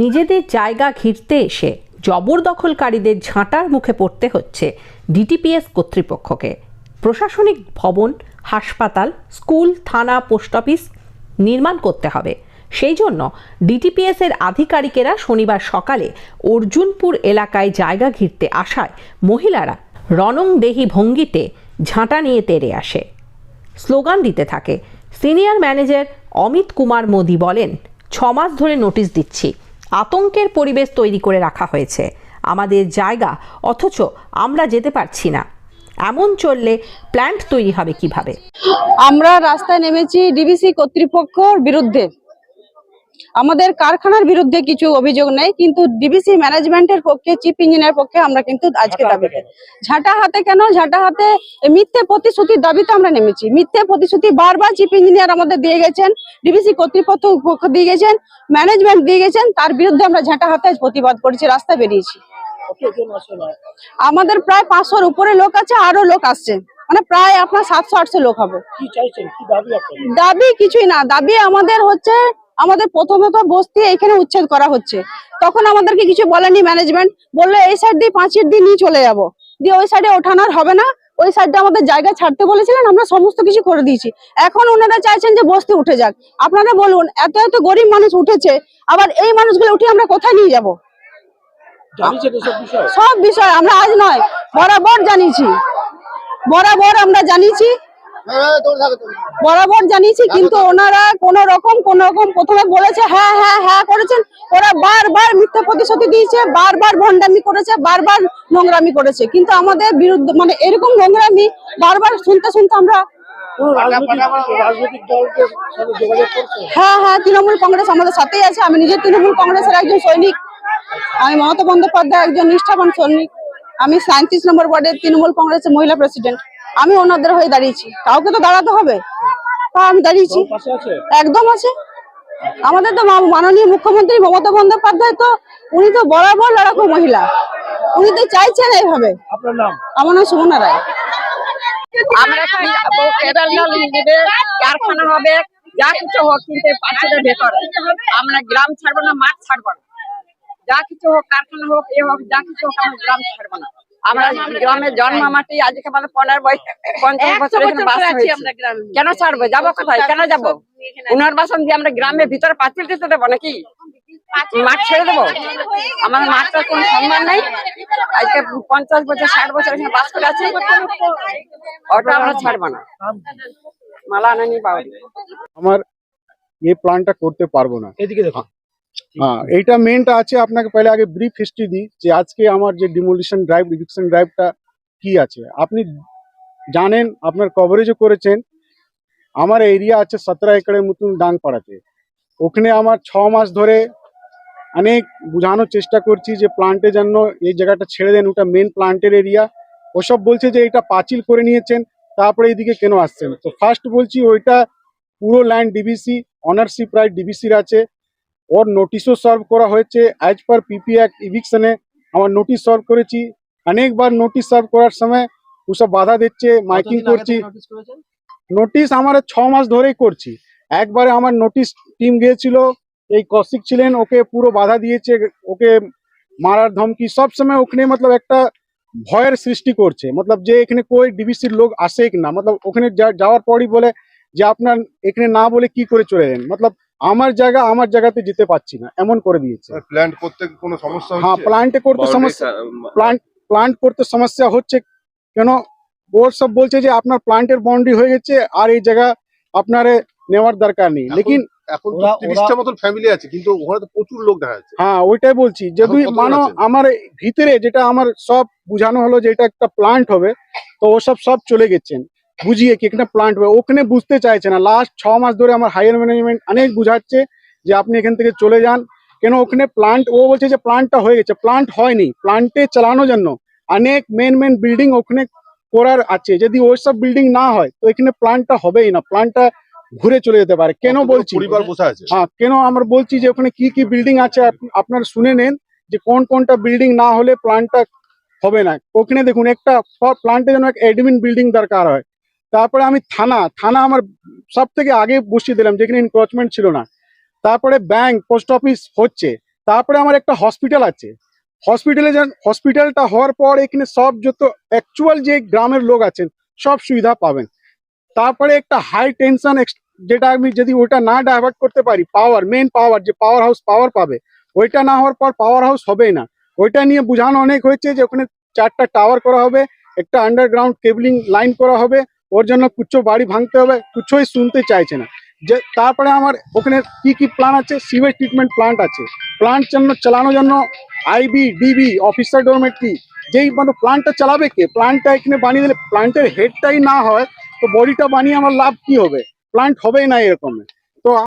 নিজেদের জায়গা ঘিরতে এসে জবরদখলকারীদের ঝাঁটার মুখে পড়তে হচ্ছে ডিটিপিএস কর্তৃপক্ষকে। প্রশাসনিক ভবন, হাসপাতাল, স্কুল, থানা, পোস্ট অফিস নির্মাণ করতে হবে। সেই জন্য ডিটিপিএস এর আধিকারিকেরা শনিবার সকালে অর্জুনপুর এলাকায় জায়গা ঘিরতে আসায় মহিলারা রণংদেহী ভঙ্গিতে ঝাঁটা নিয়ে তেড়ে আসে। স্লোগান দিতে থাকে, সিনিয়র ম্যানেজার অমিত কুমার মোদি বলেন ছ মাস ধরে নোটিশ দিচ্ছি আতঙ্কের পরিবেশ তৈরি করে রাখা হয়েছে। আমাদের জায়গা, অথচ আমরা যেতে পারছি না। এমন চললে প্ল্যান্ট তৈরি হবে কীভাবে? আমরা রাস্তায় নেমেছি ডিবিসি কর্তৃপক্ষর বিরুদ্ধে। আমাদের কারখানার বিরুদ্ধে কিছু অভিযোগ নেই কিন্তু ডিবিসি ম্যানেজমেন্টের পক্ষে চিফ ইঞ্জিনিয়ার পক্ষে আমরা কিন্তু আজকে দাবিতে ঝাঁটা হাতে কেন? ঝাঁটা হাতে মিথ্যে প্রতিশ্রুতির দাবিতে আমরা নেমেছি। মিথ্যে প্রতিশ্রুতি বারবার চিফ ইঞ্জিনিয়ার আমাদের দিয়ে গেছেন ডিবিসি কর্তৃপক্ষ পক্ষ দিয়ে গেছেন ম্যানেজমেন্ট দিয়ে গেছেন তার বিরুদ্ধে আমরা ঝাঁটা হাতে প্রতিবাদ করেছি রাস্তায় বেরিয়েছি। আমাদের প্রায় পাঁচশোর উপরে লোক আছে আরও লোক আসছে। মানে প্রায় আপনার সাতশো আটশো লোক হবে। দাবি কিছুই না। দাবি আমাদের হচ্ছে আমাদের প্রথমত বস্তি এখানে উচ্ছেদ করা হচ্ছে। তখন আমাদেরকে কিছু বলেনি ম্যানেজমেন্ট বলল এই সাইড দিয়ে পাঁচের দিয়ে নিয়ে চলে যাব। দিয়ে ওই সাইডে ওঠানোর হবে না। ওই সাইডে আমাদের জায়গা ছাড়তে বলেছিলেন আমরা সমস্ত কিছু করে দিয়েছি। এখন ওনারা চাইছেন যে বস্তি উঠে যাক। আপনারা বলুন এত এত গরিব মানুষ উঠেছে আবার এই মানুষগুলো উঠে আমরা কোথায় নিয়ে যাব? সব বিষয় আমরা আজ নয় বরাবর জানিয়েছি। বরাবর আমরা জানিয়েছি। বরাবর জানিয়েছি কিন্তু ওনারা কোন রকম কোন রকম প্রথমে বলেছে হ্যাঁ হ্যাঁ হ্যাঁ করেছেন। ওরা বারবার মিথ্যা প্রতিশ্রুতি দিয়েছে বারবার ভণ্ডামি করেছে বারবার নোংরামি করেছে। কিন্তু আমাদের বিরুদ্ধে মানে এরকম নোংরামি বারবার শুনতে শুনতে আমরা হ্যাঁ হ্যাঁ তৃণমূল কংগ্রেস আমাদের সাথেই আছে। আমি নিজে তৃণমূল কংগ্রেসের একজন সৈনিক। আমি মমতা বন্দ্যোপাধ্যায় একজন নিষ্ঠাবান সৈনিক। আমি সাঁত্রিশ নম্বর ওয়ার্ডের তৃণমূল কংগ্রেসের মহিলা প্রেসিডেন্ট। আমি ওনাদের হয়ে দাঁড়িয়েছি। কাউকে তো দাঁড়াতে হবে। তা আমি দাঁড়িয়েছি। একদম আছে। আমাদের তো মা- মাননীয় মুখ্যমন্ত্রী মমতা বন্দ্যোপাধ্যায় তো উনি তো বরাবর লড়াকু মহিলা। উনি তো চাইছেন এইভাবে। আপনার নাম? আমার নাম সুমনা রায়। আমরা কারখানা হবে। যা কিছু হোক কিন্তু আমরা গ্রাম ছাড়বো না মাঠ ছাড়বো না। যা কিছু হোক কারখানা হোক এ হোক যা কিছু হোক আমরা গ্রাম ছাড়বো না। আমরা গ্রামে জন্ম মাটি আজকে মানে পনেরো বয়স পঞ্চাশ বছর এখানে বাস হয়েছে। কেন ছাড়বো? যাব কোথায়? কেন যাব? পুনর্বাসন দিয়ে আমরা গ্রামের ভিতরে পাঁচিল দিতে দেবো নাকি? মাঠ ছেড়ে দেবো? আমাদের মাঠটার কোনো সম্মান নেই। আজকে পঞ্চাশ বছর ষাট বছর এখানে বাস করে আছি। ওটা আমরা ছাড়বো না। মালা নানি বাউরি। আমার এই প্ল্যানটা করতে পারব না। এদিকে দেখুন হ্যাঁ এইটা মেনটা আছে, আপনাকে পহলে আগে ব্রিফ হিস্ট্রি দিই যে আজকে আমার যে ডিমোলিশন ড্রাইভ রিডিকশন ড্রাইভটা কি আছে। আপনি জানেন, আপনার কভারেজও করেছেন, আমার এরিয়া আছে সতেরো একরের মতন ডাংপাড়াতে ওখানে আমার ছ মাস ধরে অনেক বোঝানোর চেষ্টা করছি যে প্লান্টের জন্য এই জায়গাটা ছেড়ে দেন, ওটা মেন প্লান্টের এরিয়া ওসব বলছে যে এটা পাঁচিল করে নিয়েছেন, তারপরে এইদিকে কেন আসছেন? তো ফার্স্ট বলছি ওইটা পুরো ল্যান্ড ডিবিসি অনারশিপ রাইট ডিবিসির আছে। ওর নোটিশও সার্ভ করা হয়েছে অ্যাজ পার পিপি অ্যাক্ট ইভিকশনে আমার নোটিশ সার্ভ করেছি অনেকবার নোটিশ সার্ভ করার সময় ওসব বাধা দিচ্ছে মাইকিং করছি নোটিশ আমার ছ মাস ধরেই করছি একবারে আমার নোটিশ টিম গিয়েছিল এই কৌশিক ছিলেন ওকে পুরো বাধা দিয়েছে ওকে মারার ধমকি সব সময় ওখানে মতলব একটা ভয়ের সৃষ্টি করছে মতলব যে এখানে কই ডিবিসির লোক আসে কি না মতলব ওখানে যাওয়ার পরই বলে যে আপনার এখানে না বলে কি করে চলে যান মতলব আমার জায়গা আমার জায়গাতে যেতে পারছি না এমন করে দিয়েছে। প্ল্যান্ট করতে কোনো সমস্যা হ্যাঁ প্লান্টে করতে সমস্যা প্লান্ট প্লান্ট করতে সমস্যা হচ্ছে কেন? ওর সব বলছে যে আপনার প্লান্টের বাউন্ডারি হয়ে গেছে আর এই জায়গা আপনার নেওয়ার দরকার নেই। লেকিন এখন তিরিশটা মতন ফ্যামিলি আছে কিন্তু ওখানে তো প্রচুর লোক দেখা যাচ্ছে। হ্যাঁ ওইটাই বলছি। যদি মানো আমার ভিতরে যেটা আমার সব বুঝানো হলো যে এটা একটা প্লান্ট হবে তো ওসব সব চলে গেছেন। বুঝিয়ে কি এখানে প্লান্ট হবে। ওখানে বুঝতে চাইছে না। লাস্ট ছ মাস ধরে আমার হায়ার ম্যানেজমেন্ট অনেক বুঝাচ্ছে যে আপনি এখান থেকে চলে যান। কেন ওখানে প্লান্ট ও বলছে যে প্লান্টটা হয়ে গেছে। প্লান্ট হয়নি। প্লান্টে চালানোর জন্য অনেক মেন মেন বিল্ডিং ওখানে করার আছে। যদি ওইসব বিল্ডিং না হয় তো এখানে প্লান্টটা হবেই না। প্লান্টটা ঘুরে চলে যেতে পারে। কেন বলছি? পরিবার বসে আছে? হ্যাঁ কেন আমরা বলছি যে ওখানে কি কি বিল্ডিং আছে? আপ- আপনারা শুনে নেন যে কোন কোনটা বিল্ডিং না হলে প্ল্যানটা হবে না। ওখানে দেখুন একটা প্ল্যান্টের জন্য এক এডমিন বিল্ডিং দরকার হয়। তারপরে আমি থানা থানা আমার সব থেকে আগে বসিয়ে দিলাম, যেখানে এনক্রোচমেন্ট ছিল না। তারপরে ব্যাংক পোস্ট অফিস হচ্ছে। তারপরে আমার একটা হসপিটাল আছে। হসপিটালে যান হসপিটালটা হওয়ার পর এখানে সব যত অ্যাকচুয়াল যে গ্রামের লোক আছেন, সব সুবিধা পাবেন। তারপরে একটা হাই টেনশন যেটা আমি যদি ওটা না ডাইভার্ট করতে পারি পাওয়ার মেন পাওয়ার যে পাওয়ার হাউস পাওয়ার পাবে, ওইটা না হওয়ার পর পাওয়ার হাউস হবেই না। ওইটা নিয়ে বোঝানো অনেক হয়েছে যে ওখানে চারটা টাওয়ার করা হবে, একটা আন্ডারগ্রাউন্ড কেবলিং লাইন করা হবে ওর জন্য কুচ্ছ বাড়ি ভাঙতে হবে, কুচ্ছই শুনতে চাইছে না। যে তারপরে আমার ওখানে কি কি প্ল্যান আছে? সিওয়েজ ট্রিটমেন্ট প্লান্ট আছে। প্লান্ট জন্য চালানোর জন্য আইবি ডিবি অফিসার ডোরমেট্রি যেই মানে প্লান্টটা চালাবে কে? প্লান্টটা এখানে বানিয়ে দিলে প্লান্টের হেডটাই না হয়, তো বডিটা বানিয়ে আমার লাভ কি হবে? প্লান্ট হবেই না এরকম।